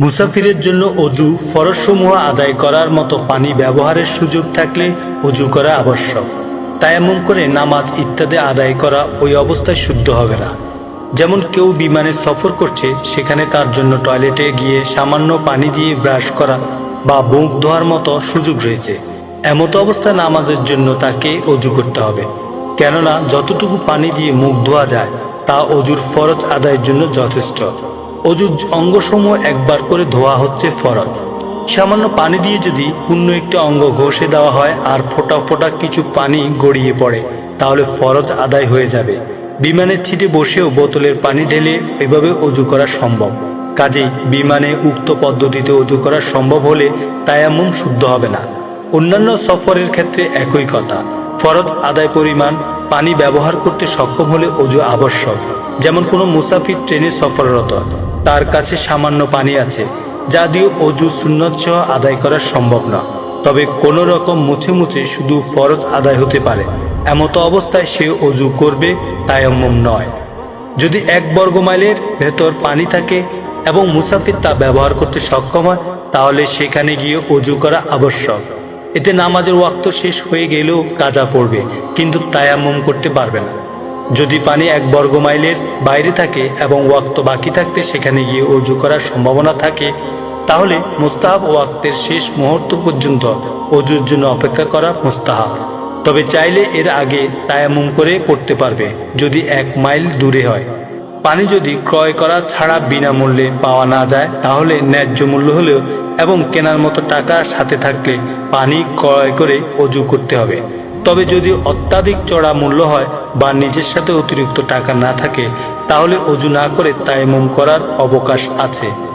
মুসাফিরের জন্য অজু ফরজসমূহ আদায় করার মতো পানি ব্যবহারের সুযোগ থাকলে অজু করা আবশ্যক। তায়াম্মুম করে নামাজ ইত্যাদি আদায় করা ওই অবস্থায় শুদ্ধ হবে না। যেমন কেউ বিমানে সফর করছে, সেখানে তার জন্য টয়লেটে গিয়ে সামান্য পানি দিয়ে ব্রাশ করা বা মুখ ধোয়ার মতো সুযোগ রয়েছে। এমতো অবস্থায় নামাজের জন্য তাকে অজু করতে হবে। কেননা যতটুকু পানি দিয়ে মুখ ধোয়া যায়, তা অজুর ফরজ আদায়ের জন্য যথেষ্ট। অজুর অঙ্গসমূহ একবার করে ধোয়া হচ্ছে ফরজ সামান্য পানি দিয়ে যদি পূর্ণ একটি অঙ্গ ঘষে দেওয়া হয় আর ফোঁটা ফোঁটা কিছু পানি গড়িয়ে পড়ে, তাহলে ফরজ আদায় হয়ে যাবে। বিমানের ছিটে বসেও বোতলের পানি ঢেলে এভাবে অজু করা সম্ভব। কাজেই বিমানে উক্ত পদ্ধতিতে অজু করা সম্ভব হলে তায়াম্মুম শুদ্ধ হবে না। অন্যান্য সফরের ক্ষেত্রে একই কথা। ফরজ আদায় পরিমাণ পানি ব্যবহার করতে সক্ষম হলে অজু আবশ্যক। যেমন কোনো মুসাফির ট্রেনে সফররত। তার কাছে সামান্য পানি আছে যা দিয়ে অজু সুন্নত সহ আদায় করা সম্ভব না। তবে কোনো রকম মুছে মুছে শুধু ফরজ আদায় হতে পারে। এমতো অবস্থায় সে অজু করবে তায়াম্মুম নয়। যদি এক বর্গ মাইলের ভেতর পানি থাকে এবং মুসাফির তা ব্যবহার করতে সক্ষম হয়, তাহলে সেখানে গিয়ে অজু করা আবশ্যক। এতে নামাজের ওয়াক্ত শেষ হয়ে গেলেও কাজা পড়বে, কিন্তু তায়াম্মম করতে পারবে না। যদি পানি এক বর্গ মাইলের বাইরে থাকে এবং ওয়াক্ত বাকি থাকতে সেখানে গিয়ে অজু করার সম্ভাবনা থাকে, তাহলে মুস্তাহাব ওয়াক্তের শেষ মুহূর্ত পর্যন্ত অজুর জন্য অপেক্ষা করা মুস্তাহাব। তবে চাইলে এর আগে তায়ামুম করে পড়তে পারবে, যদি এক মাইল দূরে হয়। পানি যদি ক্রয় করা ছাড়া বিনামূল্যে পাওয়া না যায়, তাহলে ন্যায্য মূল্য হলেও এবং কেনার মতো টাকা সাথে থাকলে পানি ক্রয় করে অজু করতে হবে। তবে যদি অত্যাধিক চড়া মূল্য হয় বা নিজের সাথে অতিরিক্ত টাকা না থাকে, তাহলে অজু না করে তাইমুম করার অবকাশ আছে।